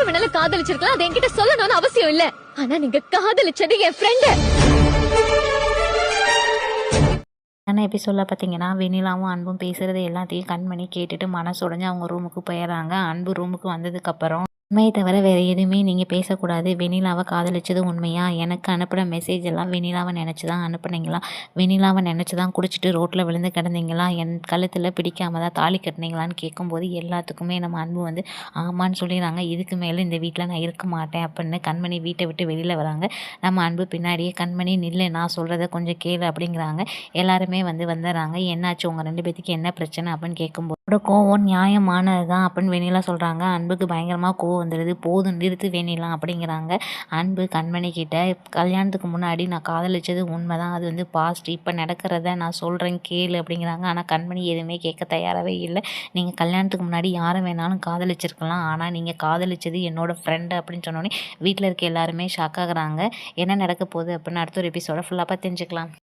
யாரு வேணாலும் காதலிச்சிருக்கலாம். அது என்கிட்ட சொல்லணும்னு அவசியம் இல்ல. ஆனா நீங்க காதலிச்சது என் ஃப்ரெண்ட ஆனால் எபிசோடில் பார்த்தீங்கன்னா வெண்ணிலாவும் அன்பும் பேசுகிறது எல்லாத்தையும் கண் பண்ணி கேட்டுட்டு மனசு உடஞ்சு அவங்க ரூமுக்கு போயிடுறாங்க. அன்பு ரூமுக்கு வந்ததுக்கப்புறம் உண்மையை தவிர வேறு எதுவுமே நீங்கள் பேசக்கூடாது. வெண்ணிலாவை காதலிச்சது உண்மையா? எனக்கு அனுப்பின மெசேஜ் எல்லாம் வெண்ணிலாவை நினச்சி தான் அனுப்புனீங்களா? வெண்ணிலாவை நினச்சி தான் குடிச்சிட்டு ரோட்டில் விழுந்து கிடந்தீங்களா? என் கழுத்தில் பிடிக்காம தான் தாலி கட்டினீங்களான்னு கேட்கும்போது எல்லாத்துக்குமே நம்ம அன்பு வந்து ஆமான்னு சொல்லிடுறாங்க. இதுக்கு மேலே இந்த வீட்டில் நான் இருக்க மாட்டேன் அப்படின்னு கண்மணி வீட்டை விட்டு வெளியில் வராங்க. நம்ம அன்பு பின்னாடியே கண்மணி நில்லு நான் சொல்கிறத கொஞ்சம் கேளு அப்படிங்கிறாங்க. எல்லாருமே வந்து வந்துடுறாங்க. என்னாச்சு? உங்கள் ரெண்டு பேத்துக்கு என்ன பிரச்சனை அப்படின்னு கேட்கும்போது "உன்னோட கோவம் நியாயமானது தான் அப்படின்னு வெண்ணிலா சொல்கிறாங்க அன்புக்கு பயங்கரமாக கோவம் வந்துடுது போதும் நிறுத்து வெண்ணிலா அப்படிங்கிறாங்க. அன்பு கண்மணி கிட்ட கல்யாணத்துக்கு முன்னாடி நான் காதலிச்சது உண்மை தான் அது வந்து பாஸ்ட் இப்போ நடக்கிறத நான் சொல்கிறேன் கேளு அப்படிங்கிறாங்க. ஆனால் கண்மணி எதுவுமே கேட்க தயாராகவே இல்லை. நீங்கள் கல்யாணத்துக்கு முன்னாடி யாரை வேணாலும் காதலிச்சிருக்கலாம். ஆனால் நீங்கள் காதலிச்சது என்னோடய ஃப்ரெண்டு அப்படின்னு சொன்னோடனே வீட்டில் இருக்க எல்லாருமே ஷாக் ஆகுறாங்க. என்ன நடக்க போகுது அப்படின்னு அடுத்த ஒரு எபிசோட ஃபுல்லாக தெரிஞ்சுக்கலாம்.